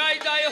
会だよ。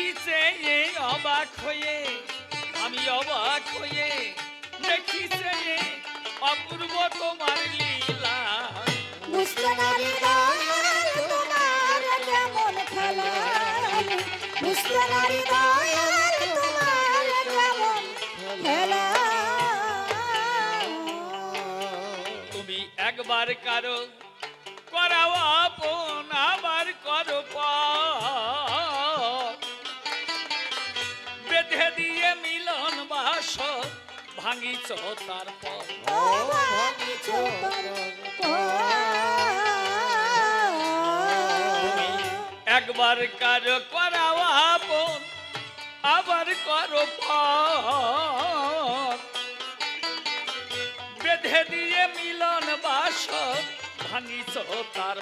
দেখিছে অবাক হয়ে? আমি অবাক হয়ে দেখিছে অপূর্ব তোমার লীলা? বুঝতে পারি না তোমার কেমন খেলা। বুঝতে পারি না তোমার কেমন খেলা। তুমি একবার কারও ভাঙিছ তুমি একবার কার করাও আপন আবার করো। বেঁধে দিয়ে মিলন বাস ভাঙিছ তার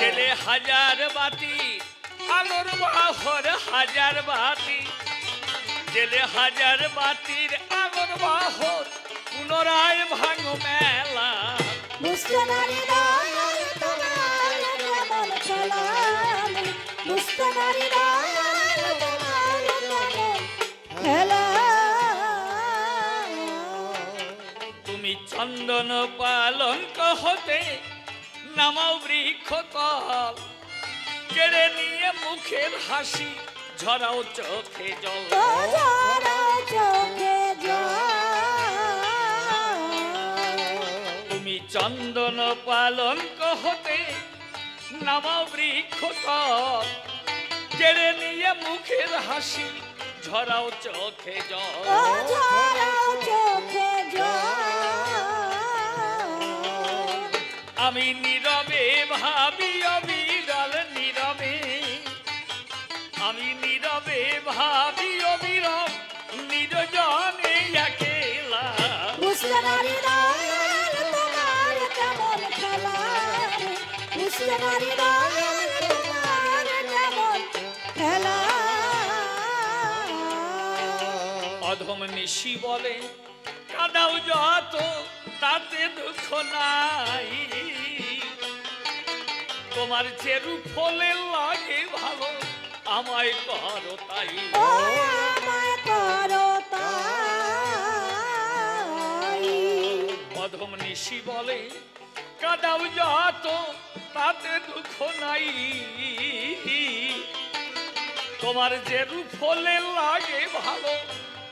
গেলে হাজার বাতি আলোর বাহর হাজার বাতি গেলে হাজার বাতির আলোর বাহর পুনরায় ভাঙ মেলা। বুঝতে পারি না তোমার কেমন খেলা বুঝতে পারি না তোমার কেমন খেলা তুমি চন্দন পালঙ্ক হতে নামাও বৃক্ষ তল কেড়ে নিয়ে মুখের হাসি ঝরাও চোখে জল। তুমি চন্দন পালঙ্ক হতে নামাও বৃক্ষ তল কেড়ে নিয়ে মুখের হাসি ঝরাও চোখে জল। আমি নিশি বলে কাদাও যত তাতে দুঃখ নাই তোমার যে রূপ হলে লাগে ভালো আমায় করো তাই। ও আমায় করো তাই। অধম নিশি বলে কাদাও যত তাতে দুঃখ নাই তোমার যে রূপ হলে লাগে ভালো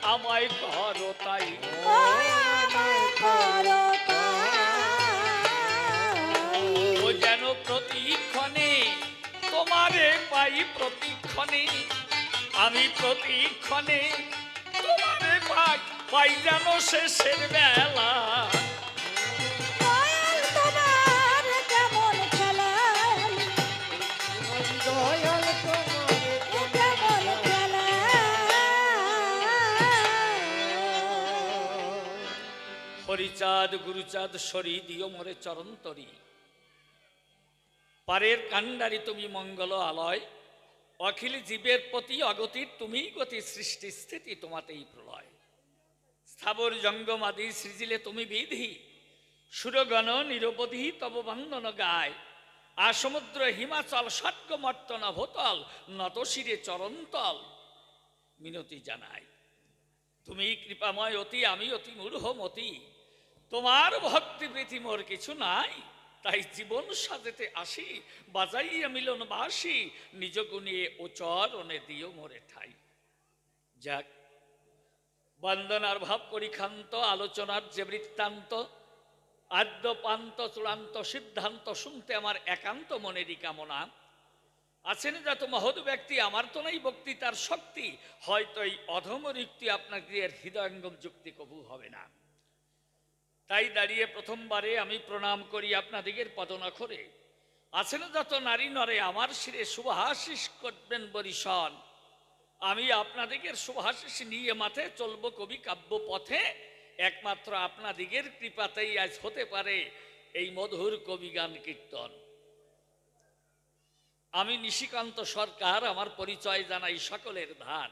আমায় করো তাই। ও যেন প্রতিক্ষণে তোমারে পাই প্রতিক্ষণে। আমি প্রতিক্ষণে তোমারে পাই পাই যেন শেষের বেলা। হরিচাঁদ, গুরুচাঁদ, সরি দিও মোরে চরন্তরি পারের কাণ্ডারি তুমি মঙ্গল আলয়, অখিল জীবের প্রতি অগতির তুমিই গতি সৃষ্টি স্থিতি তোমাতেই প্রলয়। স্থাবর জঙ্গমাদি সৃজিলে তুমি বিধি, সুরগণ নিরবধি তব বন্দন গায়। আর সমুদ্র হিমাচল ষট্কমর্তন ভূতল নতশিরে চরন্তল মিনতি জানাই তুমি কৃপাময় অতি, আমি অতি মূঢ়মতি তোমার ভক্তি প্রীতি মোর কিছু নাই। তাই জীবন সাজেতে আসি, বাজাইয়া মিলন বাসি নিজ গুণিয়ে ও চরণে দিও মোরে ঠাই। যাক, বন্দনার ভাব পরিখান্ত, আলোচনার যে বৃত্তান্ত আদ্য পান্ত চূড়ান্ত সিদ্ধান্ত শুনতে আমার একান্ত মনেরই কামনা। আছেন যত মহৎ ব্যক্তি, আমার তো নাই বক্তৃতার শক্তি হয়তো এই অধম রিক্তি আপনাদের হৃদয়ঙ্গম যুক্তি কবু হবে না। তাই দাঁড়িয়ে প্রথমবারে আমি প্রণাম করি আপনাদিগের পদনখরে। আছেন যত নারী নরে, আমার শিরে শুভাশিস করবেন বরিশন আমি আপনাদিগের শুভাশিস নিয়ে মাথে চলবো কবি কাব্য পথে। একমাত্র আপনাদিগের কৃপাতেই আজ হতে পারে এই মধুর কবি গান কীর্তন। আমি নিশিকান্ত সরকার, আমার পরিচয় জানাই সকলের ধার।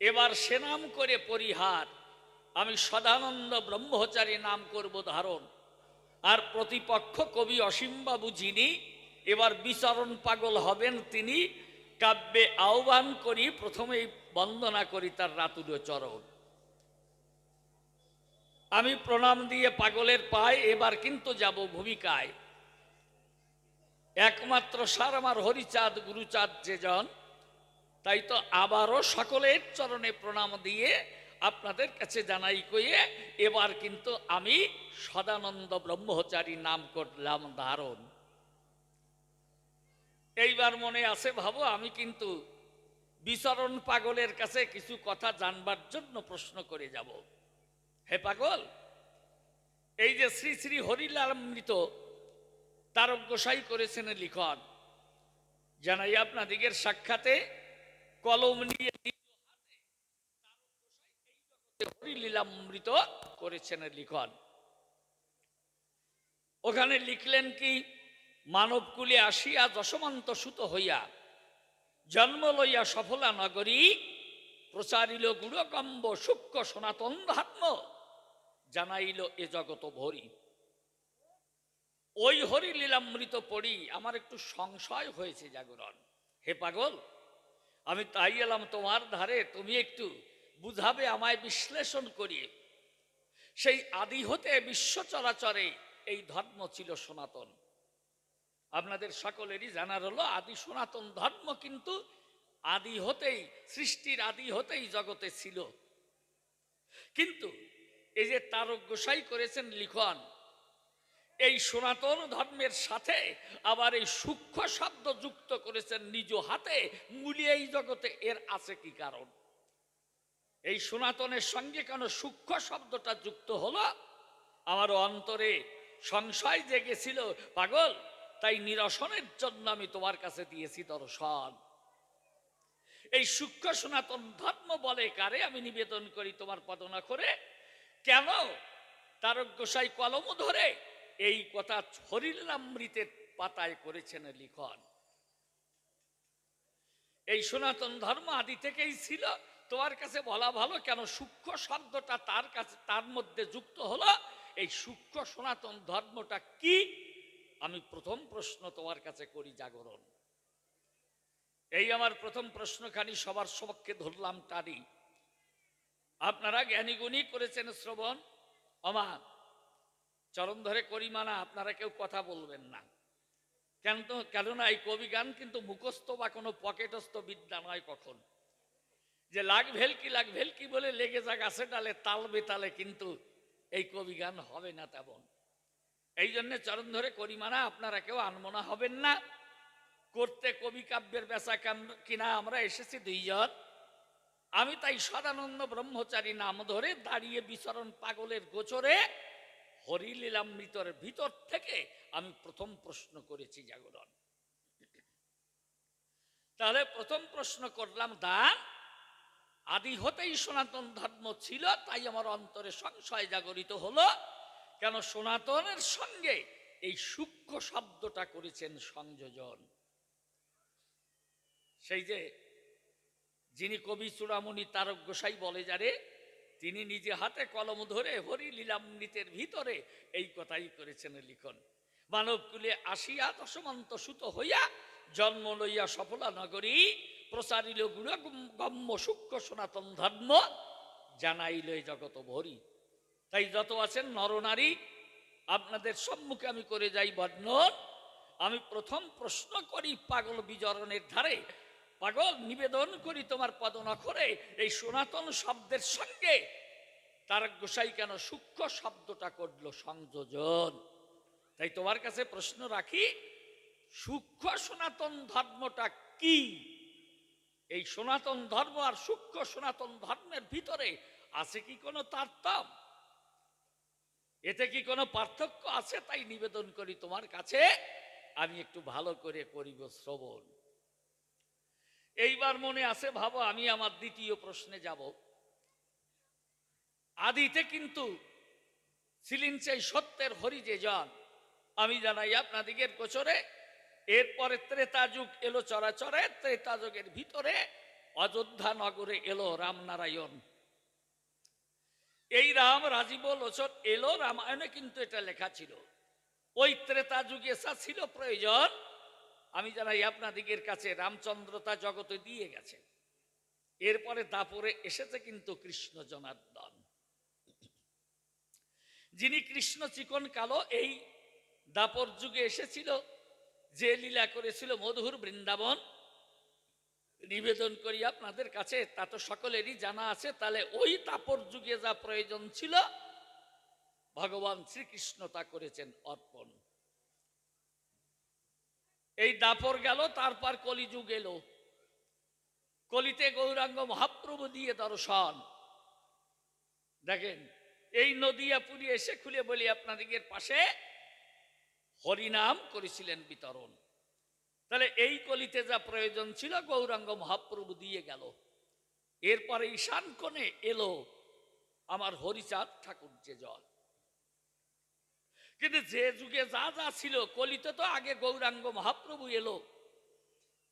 এবার সেনাম করে পরিহার। আমি সদানন্দ ব্রহ্মচারী নাম করব ধারণ। আর প্রতিপক্ষ কবি অসীমবাবু যিনি, এবার বিচরণ পাগল হবেন তিনি, কাব্যে আহ্বান করি, প্রথমেই বন্দনা করি তার রাতুর চরণ। আমি প্রণাম দিয়ে পাগলের পায় এবার কিন্তু যাব ভূমিকায়। একমাত্র সার আমার হরিচাঁদ, গুরুচাঁদ যেজন তাই তো আবারও সকলের চরণে প্রণাম দিয়ে আপনাদের কাছে জানাই কয়ে এবার কিন্তু আমি সদানন্দ ব্রহ্মচারী নাম করলাম ধারণ। এইবার মনে আছে ভাবো, আমি কিন্তু বিচরণ পাগলের কাছে কিছু কথা জানবার জন্য প্রশ্ন করে যাব। হে পাগল, এই যে শ্রী শ্রী হরিলাল মৃত তারক গোসাই করেছেন লিখন, জানাই আপনাদিগের সাক্ষাতে কলম নিয়ে নিজ হাতে তারক গোসাই এই জগতে হরিলীলামৃত করেছেন লিখন। ওখানে লিখলেন কি মানবকুলে আসিয়া দশমন্ত সুত হইয়া জন্ম লইয়া সফলা নগরী, প্রচারিল গুড়কম্ব সূক্ষ্ম সনাতন ধর্ম জানাইল এ জগত ভরি। ওই হরি লীলামৃত পড়ি আমার একটু সংশয় হয়েছে জাগরণ। হে পাগল, আমি তাই এলাম তোমার ধারে, তুমি একটু বুঝাবে, আমায় বিশ্লেষণ করিয়ে। সেই আদি হতে বিশ্ব চরাচরে এই ধর্ম ছিল সনাতন। আপনাদের সকলেরই জানার হলো, আদি সনাতন ধর্ম কিন্তু আদি হতেই সৃষ্টির আদি হতেই জগতে ছিল। কিন্তু এই যে তারক গোসাই করেছেন লিখন, এই সনাতন ধর্মের সাথে আবার এই সূক্ষ্ম শব্দ যুক্ত করেছেন নিজ হাতে মূলিয়ে এই জগতে। এর আছে কি কারণ? এই সনাতনের সঙ্গে কেন সূক্ষ্ম শব্দটা যুক্ত হলো? আমার অন্তরে সংশয় জেগেছিল, পাগল, তাই নিরসনের জন্য আমি তোমার কাছে দিয়েছি দর্শন। এই সূক্ষ্ম সনাতন ধর্ম বলে কারে? আমি নিবেদন করি তোমার পদনা করে কেন? তারক গোসাই কলম ধরে এই কথা হরিলামৃতের পাতায় করেছেন লিখন। এই সনাতন ধর্ম আদি থেকেই ছিল। তোমার কাছে বলা ভালো কেন সূক্ষ্ম শব্দটা তার কাছে, তার মধ্যে যুক্ত হলো? এই সূক্ষ্ম সনাতন ধর্মটা কি? আমি প্রথম প্রশ্ন তোমার কাছে করি জাগরণ। এই আমার প্রথম প্রশ্নখানি সবার সমক্ষে ধরলাম টানি। আপনারা জ্ঞানীগুণী করেছেন শ্রবণ। অমা চরণ ধরে করি মানা, আপনারা কেউ কথা বলবেন না। কেন কেননা এই কবি গান কিন্তু মুখস্থ বা কোনো পকেটস্থ বিদ্যা নয় কখন। যে লাগ ভেলকি লাগ ভেলকি বলে লেগে যা গাছে ডালে, তাল বেতালে, কিন্তু এই কবি গান হবে না তেমন। এই জন্য চরণ ধরে করি মানা আপনারা কেউ আনমনা হবেন না। করতে কবি কাব্যের বেচা কেন- আমরা এসেছি দুইজন। আমি তাই সদানন্দ ব্রহ্মচারী নাম ধরে দাঁড়িয়ে বিচরণ পাগলের গোচরে হরিলীলামৃতর ভিতর থেকে আমি প্রথম প্রশ্ন করেছি, জাগরণ। তাহলে প্রথম প্রশ্ন করলাম দান আদি হতেই সনাতন ধর্ম ছিল, তাই আমার অন্তরে সংশয় জাগরিত হলো, কেন সনাতনের সঙ্গে এই সূক্ষ্ম শব্দটা করেছেন সংযোজন। সেই যে যিনি কবি চূড়ামণি তারক গোসাই বলে যারে তিনি নিজে হাতে কলম ধরে হরি লীলামৃতের ভিতরে এই কথাই করেছেন লিখন। মানবকুলে আসিয়া দশমন্ত সুত হইয়া জন্ম লইয়া সফলা নগরী প্রচারিল গুণ গম্য সূক্ষ্ম সনাতন ধর্ম জানাইল জগত ভরি। তাই যত আছেন নরনারী আপনাদের সম্মুখে আমি করে যাই বর্ণন আমি প্রথম প্রশ্ন করি পাগল বিজরণের ধারে। পাগল নিবেদন করি তোমার পদনখরে এই সনাতন শব্দের সঙ্গে। তার গোসাই কেন সূক্ষ্ম শব্দটা করল সংযোজন? তাই তোমার কাছে প্রশ্ন রাখি, সূক্ষ্ম সনাতন ধর্মটা কি? এই সনাতন ধর্ম আর সূক্ষ্ম সনাতন ধর্মের ভিতরে আছে কি কোনো তারতম্য? এতে কি কোনো পার্থক্য আছে? তাই নিবেদন করি তোমার কাছে, আমি একটু ভালো করে করিব শ্রবণ। এইবার মনে আছে, ভাবো, আমি আমার দ্বিতীয় প্রশ্নে যাব। আদিতে কিন্তু ছিলেন সেই সত্যের হরি যে জন। আমি জানাই আপনাদিগের গোচরে এরপরে ত্রেতা যুগ এলো চরাচরে ত্রেতা যুগের ভিতরে অযোধ্যা নগরে এলো রামনারায়ণ। এই রাম রাজীব লোচন এলো, রামায়ণে কিন্তু এটা লেখা ছিল। ওই ত্রেতা যুগে ছিল প্রয়োজন, আমি জানাই আপনাদিগের কাছে রামচন্দ্রতা জগতে দিয়ে গেছে। এরপরে দাপরে এসেছে কিন্তু কৃষ্ণ জনার্দন। যিনি কৃষ্ণ চিকন কালো, এই দাপর যুগে এসেছিল যে লীলা করেছিল মধুর বৃন্দাবন, নিবেদন করি আপনাদের কাছে, তা তো সকলেরই জানা আছে, তাহলে ওই তাপর যুগে যা প্রয়োজন ছিল, ভগবান শ্রীকৃষ্ণ তা করেছেন অর্পণ। এই দাপর গেল, তারপর কলিযুগ এলো। কলিতে গৌরাঙ্গ মহাপ্রভু দিয়ে দর্শন। দেখেন, এই নদিয়া পুরী এসে খুলে বলি আপনাদের পাশে হরিনাম করেছিলেন বিতরণ। তাহলে এই কলিতে যা প্রয়োজন ছিল, গৌরাঙ্গ মহাপ্রভু দিয়ে গেল। এরপরে ঈশান কোণে এলো আমার হরিচাঁদ ঠাকুর যে জল। কিন্তু যে যুগে যা যা ছিল, কলিতে তো আগে গৌরাঙ্গ মহাপ্রভু এলো।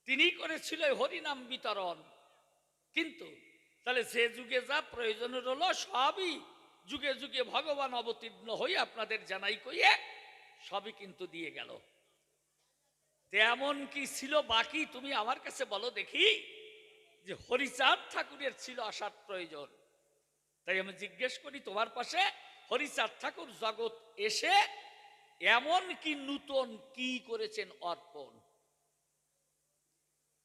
তিনি করেছিল হরিনাম বিতরণ। কিন্তু তাহলে যে যুগে যা প্রয়োজন হলো সবই যুগে যুগে ভগবান অবতীর্ণ হয়ে আপনাদের জানাই কইয়ে সবই কিন্তু দিয়ে গেল। তেমন কি ছিল বাকি? তুমি আমার কাছে বলো দেখি যে হরিচাঁদ ঠাকুরের ছিল আসার প্রয়োজন। তাই আমি জিজ্ঞেস করি, তোমার পাশে হরিচাঁদ ঠাকুর জগৎ এসে এমন কি নূতন কি করেছেন অর্পণ?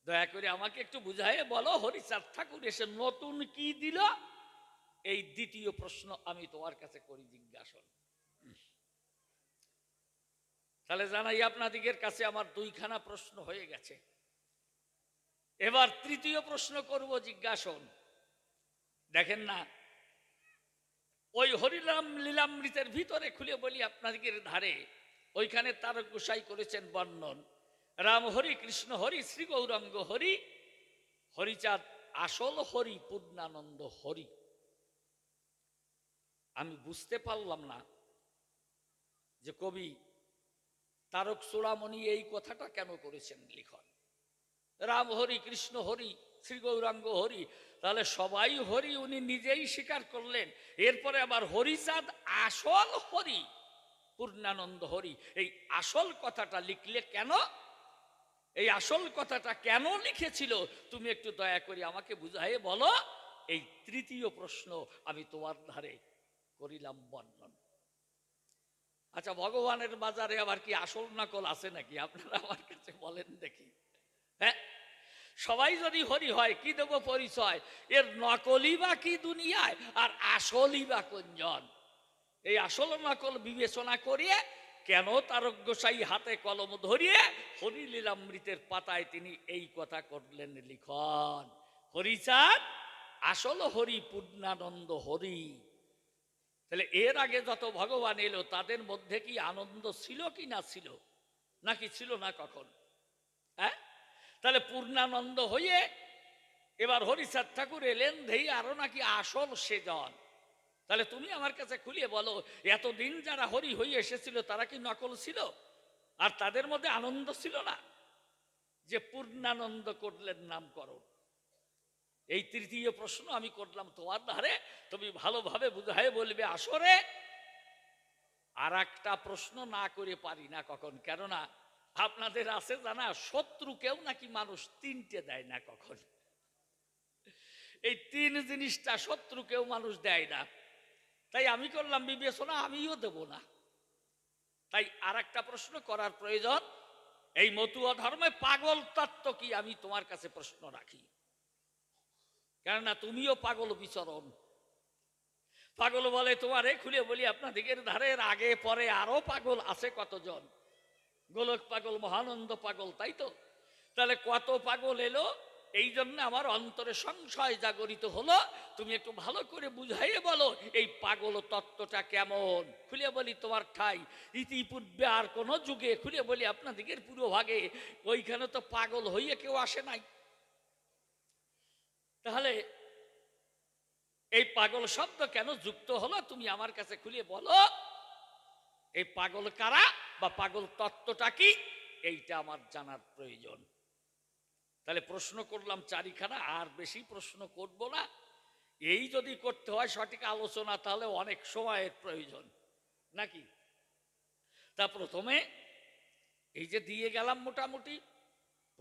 দয়া করে আমাকে একটু বুঝাই বলো, হরিচাঁদ ঠাকুর এসে নতুন কি দিল? এই দ্বিতীয় প্রশ্ন আমি তোমার কাছে করি জিজ্ঞাসন। তাহলে জানাই আপনাদিগের কাছে আমার দুইখানা প্রশ্ন হয়ে গেছে। এবার তৃতীয় প্রশ্ন করব জিজ্ঞাসন। দেখেন না, ওই হরিরাম লীলামৃতের ভিতরে খুলে বলি আপনাদের ধারে, ওইখানে তার গোসাই করেছেন বর্ণন। রাম হরি কৃষ্ণ হরি শ্রী গৌরাঙ্গ হরি, হরিচাঁদ আসল হরি, পূর্ণানন্দ হরি। আমি বুঝতে পারলাম না যে কবি তারক চূড়ামণি এই কথাটা কেন করেছেন লিখন? রাম হরি, কৃষ্ণ হরি, শ্রী গৌরাঙ্গ হরি, তাহলে সবাই হরি উনি নিজেই স্বীকার করলেন। এরপরে আবার হরিচাঁদ আসল হরি, পূর্ণানন্দ হরি, এই আসল কথাটা লিখলে কেন? এই আসল কথাটা কেন লিখেছিল? তুমি একটু দয়া করে আমাকে বুঝাই বলো। এই তৃতীয় প্রশ্ন আমি তোমার ধারে করিলাম বর্ণন। আচ্ছা ভগবানের বাজারে আবার কি আসল নকল আছে নাকি? আপনারা আমার কাছে বলেন দেখি। হ্যাঁ? সবাই যদি হরি হয়, কি দেবো পরিচয়? এর নকলই বা কি দুনিয়ায়, আর আসলই বা কোনজন এই আসল নকল বিবেচনা করিয়ে, কেন তারক গোসাই হাতে কলম ধরিয়ে হরি লীলামৃতের পাতায় তিনি এই কথা করলেন লিখন হরিচাঁদ আসল হরি পূর্ণানন্দ হরি। তাহলে এর আগে যত ভগবান এলো, তাদের মধ্যে কি আনন্দ ছিল কি না ছিল? নাকি ছিল না কখন? হ্যাঁ? তাহলে পূর্ণানন্দ হয়ে এবার হরিচাঁদ ঠাকুর এলেন ধেই আরও নাকি আসল সেজন। তাহলে তুমি আমার কাছে খুলিয়ে বলো, এতদিন যারা হরি হয়ে এসেছিল, তারা কি নকল ছিল? আর তাদের মধ্যে আনন্দ ছিল না? যে পূর্ণানন্দ করলেন নামকরণ। এই তৃতীয় প্রশ্ন আমি করলাম তোমার ধারে তুমি ভালোভাবে বুঝাই বলবে আসরে আর একটা প্রশ্ন না করে পারি না কখন। কেননা আপনাদের আছে জানা শত্রুকেও নাকি মানুষ তিনটে দেয় না কখন। এই তিন জিনিসটা শত্রুকেও মানুষ দেয় না। তাই আমি করলাম বিবেচনা, আমিও দেব না। তাই আর একটা প্রশ্ন করার প্রয়োজন। এই মতুয়া ধর্মে পাগল তত্ত্ব কি? আমি তোমার কাছে প্রশ্ন রাখি। কেননা তুমিও পাগল বিচরণ। পাগল বলে তোমারে খুলে বলি আপনাদিকের ধারের আগে পরে আরও পাগল আছে কতজন? গোলক পাগল, মহানন্দ পাগল, তাই তো? তাহলে কত পাগল এলো? এই জন্য আমার অন্তরে সংশয় জাগরিত হলো। তুমি একটু ভালো করে বুঝাইয়ে বলো, এই পাগল তত্ত্বটা কেমন? খুলে বলি তোমার ঠাই। ইতিপূর্বে আর কোনো যুগে খুলে বলি আপনাদিকের পুরো ভাগে, ওইখানে তো পাগল হইয়ে কেউ আসে নাই। তাহলে এই পাগল শব্দ কেন যুক্ত হলো? তুমি আমার কাছে খুলে বলো। এই পাগল কারা বা পাগল তত্ত্বটা কি? এইটা আমার জানার প্রয়োজন। তাহলে প্রশ্ন করলাম চারিখানা, আর বেশি প্রশ্ন করব না। এই যদি করতে হয় সঠিক আলোচনা, তাহলে অনেক সময়ের প্রয়োজন। নাকি? তা প্রথমে এই যে দিয়ে গেলাম মোটামুটি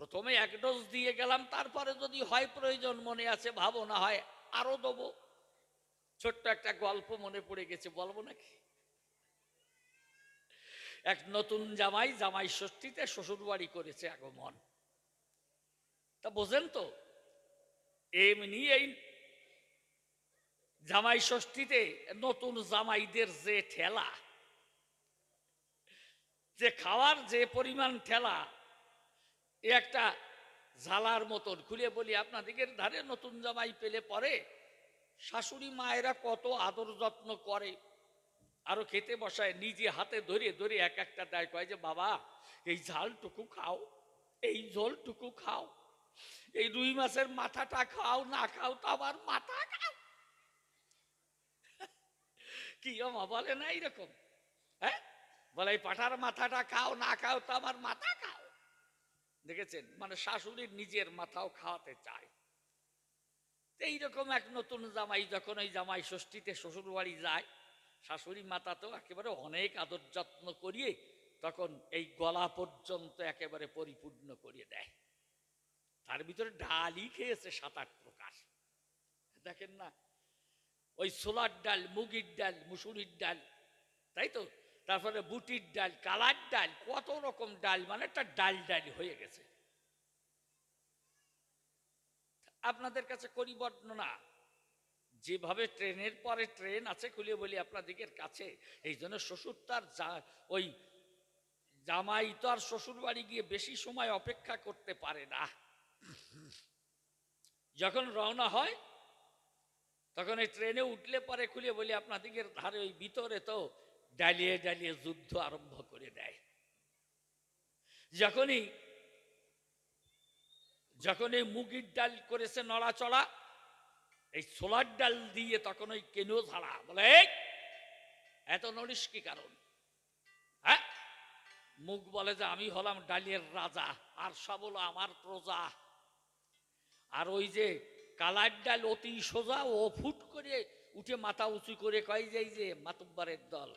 প্রথমে এক ডোজ দিয়ে গেলাম, তারপরে যদি হয় প্রয়োজন মনে আছে ভাবো না হয়, আরও দেবো। ছোট্ট একটা গল্প মনে পড়ে গেছে, বলব নাকি? এক নতুন জামাই জামাই ষষ্ঠীতে শ্বশুর বাড়ি করেছে আগমন। তা বোঝেন তো, এমনি এই জামাই ষষ্ঠীতে নতুন জামাইদের যে ঠেলা, যে খাওয়ার যে পরিমাণ ঠেলা একটা ঝালার মতন খুলে বলি আপনাদিকের ধারে নতুন জামাই পেলে পরে শাশুড়ি মায়েরা কত আদর যত্ন করে। আরও খেতে বসায়, নিজে হাতে ধরে ধরে এক একটা দেয়, কয় যে, বাবা, এই ঝালটুকু খাও, এই ঝোলটুকু খাও, এই রুই মাছের মাথাটা খাও, না খাও, তো আবার মাথা খাও। কি মা বলে না এইরকম? হ্যাঁ? বলে, এই পাঠার মাথাটা খাও, না খাও, তো আমার মাথা খাও। দেখেছেন? মানে শাশুড়ির নিজের মাথাও খাওয়াতে চায়। এইরকম এক নতুন জামাই, যখন ওই জামাই ষষ্ঠীতে শ্বশুর বাড়ি যায়, শাশুড়ি মাতা তো একেবারে অনেক আদর যত্ন করিয়ে তখন এই গলা পর্যন্ত একেবারে পরিপূর্ণ করিয়ে দেয়। তার ভিতরে ডালই খেয়েছে সাত আট প্রকার। দেখেন না? ওই ছোলার ডাল, মুগির ডাল, মুসুরির ডাল, তাই তো? তারপরে বুটির ডাল, কালার ডাল, কত রকম ডাল মানে একটা ডাল ডাল হয়ে গেছে। আপনাদের কাছে করি বর্ণনা, যেভাবে ট্রেনের পরে ট্রেন আছে খুলে বলি আপনাদিকের কাছে, এই জন্য শ্বশুর তার ওই জামাই তো আর শ্বশুর বাড়ি গিয়ে বেশি সময় অপেক্ষা করতে পারে না। যখন রওনা হয়, তখন এই ট্রেনে উঠলে পরে খুলে বলি আপনাদিকের ধারে ওই ভিতরে তো ডালিয়ে ডালিয়ে যুদ্ধ আরম্ভ করে দেয়। যখনই যখন এই মুগির ডাল করেছে নড়াচড়া, এই ছোলার ডাল দিয়ে তখন ওই কেনো ঝাড়া, বলে এত নড়িস কি কারণ? হ্যাঁ? মুখ বলে যে, আমি হলাম ডালিয়ের রাজা, আর সব হলো আমার প্রজা। আর ওই যে কালার ডাল অতি সোজা, ও ফুট করে উঠে মাথা উঁচু করে কয় যে, এই যে মাতুব্বারের দল।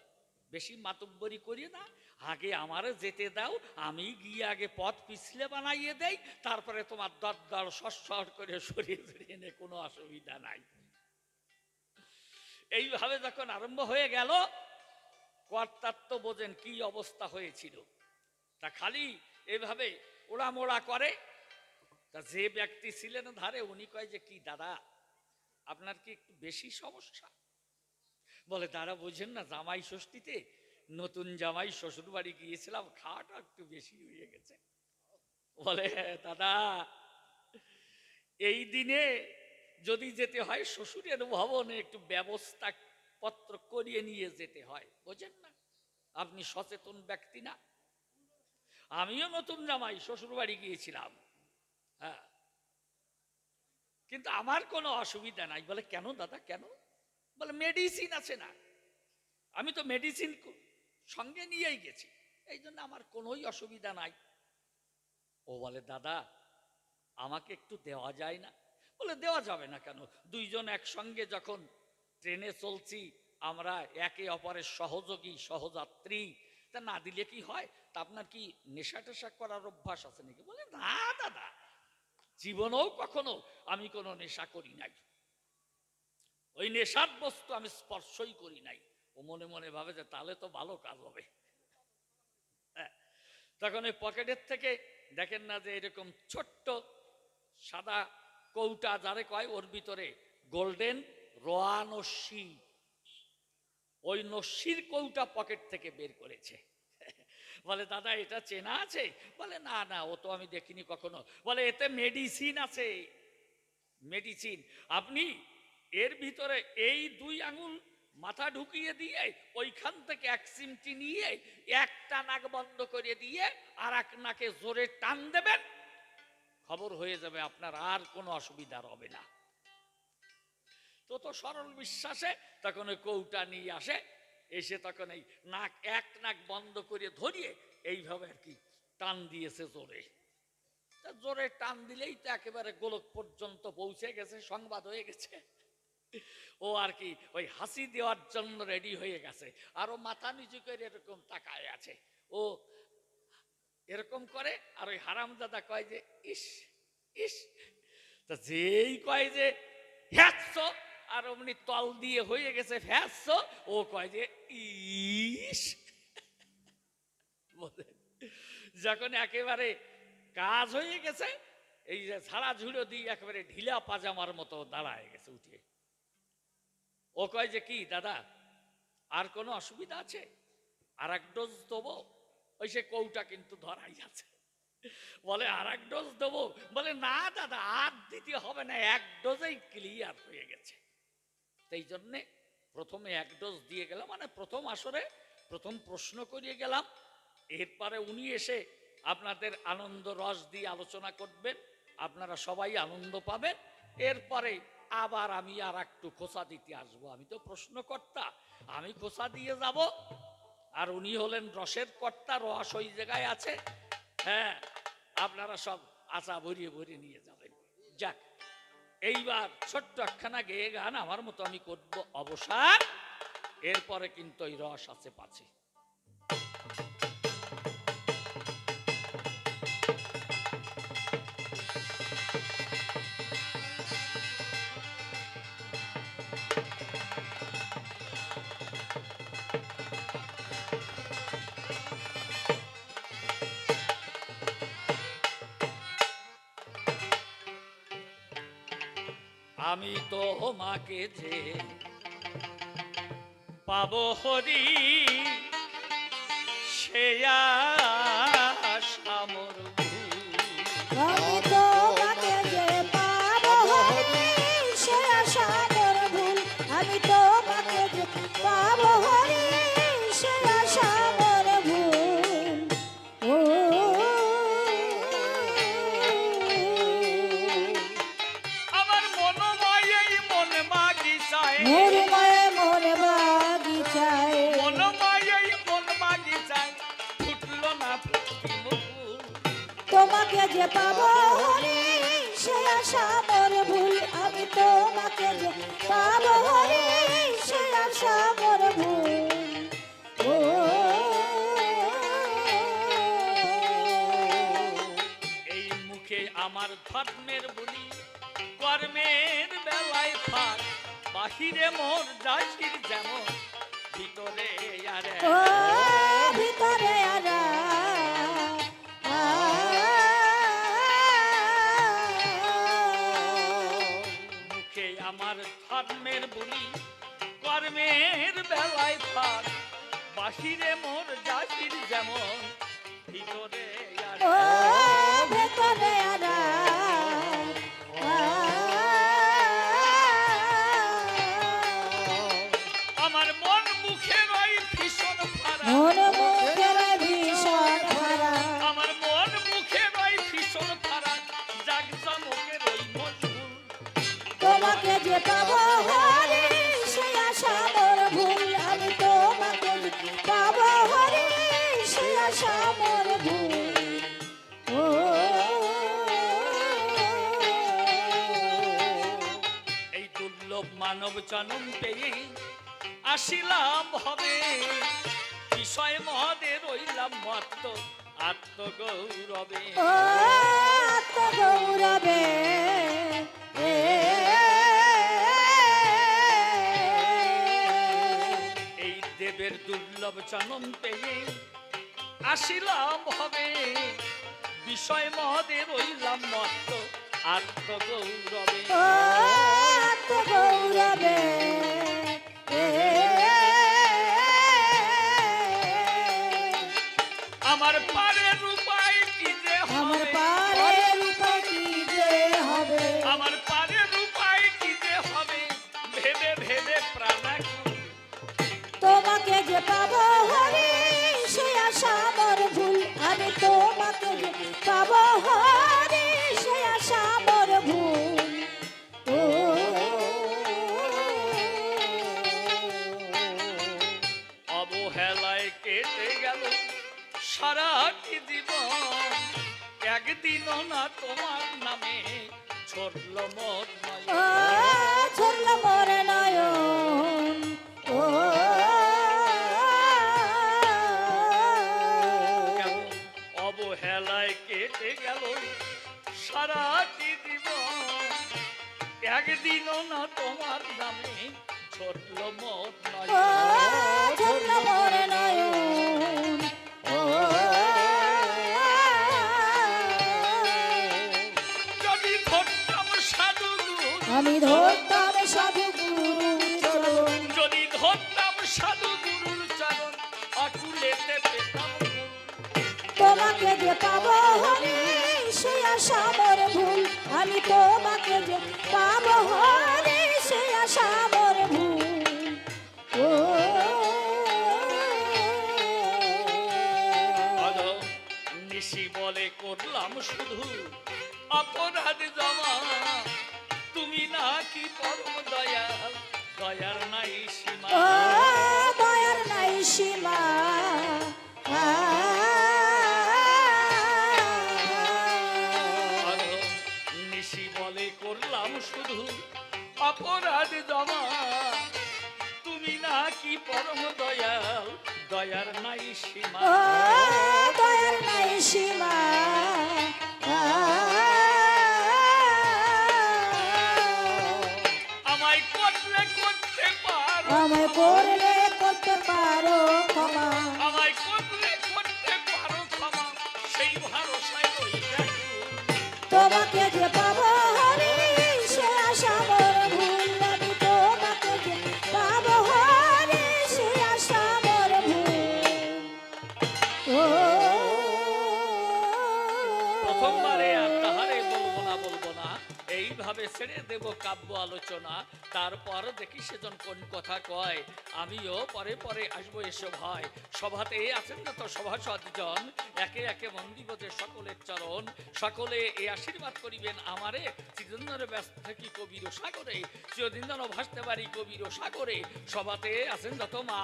বেশি মাতুব্বরি করি না। আগে আমারে যেতে দাও, আমি গিয়ে আগে পথ পিছলে বানাইয়ে দেই, তারপরে তোমার দর দর সর করে সরিয়ে সরিয়ে নে কোনো অসুবিধা নাই। এইভাবে যখন আরম্ভ হয়ে গেল কর্তার তো বোঝেন কি অবস্থা হয়েছিল। তা খালি এভাবে ওড়ামোড়া করে। তা যে ব্যক্তি ছিলেন ধারে, উনি কয় যে, কি দাদা, আপনার কি একটু বেশি সমস্যা? বলে তারা বোঝেন না জামাই ষষ্ঠীতে নতুন জামাই শ্বশুর বাড়ি গিয়েছিলাম খাওয়াটা একটু বেশি হয়ে গেছে। বলে "হ্যাঁ, দাদা এই দিনে যদি যেতে হয় শ্বশুরের ভবনে একটু ব্যবস্থা পত্র করিয়ে নিয়ে যেতে হয় বোঝেন না? আপনি সচেতন ব্যক্তি না? আমিও নতুন জামাই শ্বশুর বাড়ি গিয়েছিলাম। হ্যাঁ। কিন্তু আমার কোনো অসুবিধা নাই। বলে কেন দাদা কেন? বলে, মেডিসিন আছে না। আমি তো মেডিসিন সঙ্গে নিয়েই গেছি। এই জন্য আমার কোনোই অসুবিধা নাই। ও বলে, দাদা, আমাকে একটু দেওয়া যায় না? বলে, দেওয়া যাবে না কেন? দুইজন একসঙ্গে যখন ট্রেনে চলছি, আমরা একে অপরের সহযোগী, সহযাত্রী। তা না দিলে কি হয়? তা আপনার কি নেশা টেশা করার অভ্যাস আছে নাকি? বলে, না, দাদা, জীবনেও কখনো আমি কোনো নেশা করি নাই। ওই নেশার বস্তু আমি স্পর্শই করি নাই। ও মনে মনে ভাবে যে তাহলে তো ভালো কাজ হবে। তখন ওই পকেটের থেকে দেখেন না যে এরকম ছোট্ট সাদা কৌটা যারে কয়, ওর ভিতরে গোল্ডেন রোয়া নস্যি। ওই নস্যির কৌটা পকেট থেকে বের করেছে। বলে, দাদা, এটা চেনা আছে? বলে, না না, ও তো আমি দেখিনি কখনো। বলে, এতে মেডিসিন আছে। মেডিসিন আপনি এর ভিতরে এই দুই আঙুল মাথা ঢুকিয়ে দিয়ে ওইখান থেকে এক সিমটি নিয়ে একটা নাক বন্ধ করে দিয়ে আর এক নাকে জোরে টান দেবেন, খবর হয়ে যাবে আপনার আর কোনো অসুবিধা হবে না। তো তো সরল বিশ্বাসে তখন ওই কৌটা নিয়ে আসে, এসে তখন এই নাক এক নাক বন্ধ করে ধরিয়ে এইভাবে আর কি টান দিয়েছে জোরে। জোরে টান দিলেই তো একেবারে গোলক পর্যন্ত পৌঁছে গেছে, সংবাদ হয়ে গেছে। ও আর কি, ওই হাসি দেওয়ার জন্য রেডি হয়ে গেছে। আর ও মাথা নিচু করে এরকম তাকায় আছে। ও এরকম করে, আর ওই হারামজাদা কয় যে, ইস ইস। তা যেই কয় যে, হ্যাচ্ছ। আর অমনি তল দিয়ে হয়ে গেছে ফ্যাচ্ছ ও কয় যে, ইস। যখন একেবারে কাজ হয়ে গেছে, এই যে ছাড়া ঝুড়ো দিয়ে একেবারে ঢিলা পাজামার মতো দাঁড়ায় গেছে উঠে। ও কয় যে কি, দাদা, আর কোনো অসুবিধা আছে? আর এক ডোজ দেবো। ওই সে কৌটা কিন্তু ধরাই আছে। বলে আর এক ডোজ দেবো। বলে, না দাদা, আর দিতে হবে না, এক ডোজেই ক্লিয়ার হয়ে গেছে। সেই জন্যে প্রথমে এক ডোজ দিয়ে গেলাম মানে প্রথম আসরে প্রথম প্রশ্ন করিয়ে গেলাম। এরপরে উনি এসে আপনাদের আনন্দ রস দিয়ে আলোচনা করবেন। আপনারা সবাই আনন্দ পাবেন। এরপরে আবার আমি আর একটু খোসা দিতে আসব। আমি তো প্রশ্নকর্তা, আমি খোসা দিয়ে যাব। আর উনি হলেন রসের কর্তা, রস ওই জায়গায় আছে। হ্যাঁ আপনারা সব আশা ভরিয়ে ভরিয়ে নিয়ে যাবেন। যাক, এইবার ছোট্ট একখানা গেয়ে গান আমার মতো আমি করব অবসান এরপরে কিন্তু ওই রস আছে পাছে। আমি তো মাকে যে পাবো হরি সে আশা বাহিরে মোর জাহির যেমন ভিতরে আর ভিতরে আরা। মুখে আমার ধর্মের বলি কর্মের বেলায় থাক বাহিরে মোর জাহির যেমন ভিতরে আর। ভিতরে আরা। মানব জনম পেয়ে আসিলাম হবে। বিষয় মহদে রইলাম মত্ত আত্মগৌরবে। আত্মগৌরবে। এই দেবের দুর্লভ জনম পেয়ে আসিলাম হবে। বিষয় মদে রইলাম মত্ত আত্মগৌরবে আত্মগৌরবে আমার পারের উপায় কি যে আমার হবে পারের উপায় কি যে হবে আমার পারের উপায় কি যে হবে ভেবে ভেবে প্রাণাকুল তোমাকে যে পাবো হরি সে আশা মোর ভুল আমি তোমাকে যে পাবো হরি একদিনও না তোমার নামে। ছড়ল মোর ও ঝরল মোর নয়ন। ও অবহেলায় কেটে গেল সারাটি জীবন। একদিনও না তোমার নামে ছড়ল মোর ও নয় ঝরল মোর নয়ন। তোমাকে যে পাবো হরি সে আশা মোর ভুল। আমি তোমাকে যে পাবো হরি সে আশা মোর ভুল। ও। নিশি বলে করলাম শুধু অপরাধ জমা দয়ার নাই সীমা আমায় করলে করতে পারো। আমায় করলে করতে পারো ক্ষমা। আমায় করলে করতে পারো ক্ষমা। সেই ভরসায় রই তোমাকে যে দেব কাব্য আলোচনা। তারপর দেখি সেজন কোন কথা কয়। আমিও পরে পরে আসব এসব ভয় সভাতে আছেন না যত সভাসদজন? একে একে মন্দিরতে সকলের চরণ। সকলে এই আশীর্বাদ করিবেন আমারে। চিরঞ্জনের ব্যস্ত থাকি কবির সাগরে, চিরদিন যেন ভাসতে পারি কবির সাগরে। সভাতে আছেন যত মা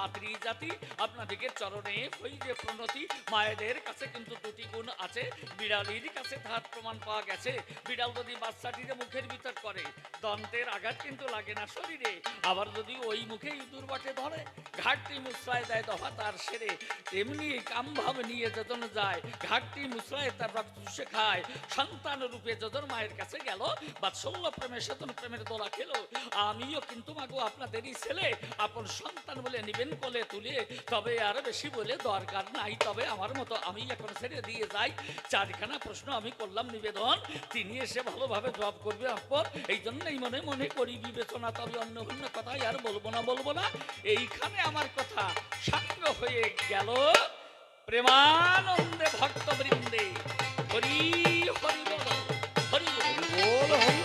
জাতি আপনাদিকে চরণে হই যে প্রণতি। মায়েদের কাছে কিন্তু দুটি গুণ আছে, বিড়ালির কাছে তার প্রমাণ পাওয়া গেছে। বিড়াল যদি বাচ্চাটিকে মুখের ভিতর করে, দন্তের আঘাত কিন্তু লাগে না শরীরে। আবার যদি ওই মুখে ইঁদুর বটে ধরে ঘাটটি মুসরায় দেয় দফা তার সেরে। এমনি কামভাব নিয়ে যতন যায় ঘাটটি মুসরায় তার রক্ত খায়। সন্তান রূপে যতন মায়ের কাছে গেল বাৎসল্য প্রেমে সেতন প্রেমের দোলা খেলো। আমিও কিন্তু মাগো আপনাদেরই ছেলে। আপন সন্তান বলে নিবেন কোলে তুলে। তবে আর বেশি বলে দরকার নাই। তবে আমার মতো আমি এখন ছেড়ে দিয়ে যাই। চারখানা প্রশ্ন আমি করলাম নিবেদন। তিনি এসে ভালোভাবে জবাব করবে আপর এই জন্যই মনে মনে করি বিবেচনা। তবে অন্য অন্য কথাই আর বলব না বলব না। এইখানে আমার কথা সাঙ্গ হয়ে গেল। প্রেমানন্দে ভক্ত বৃন্দে হরি হরি বল। হরি বল বল হরি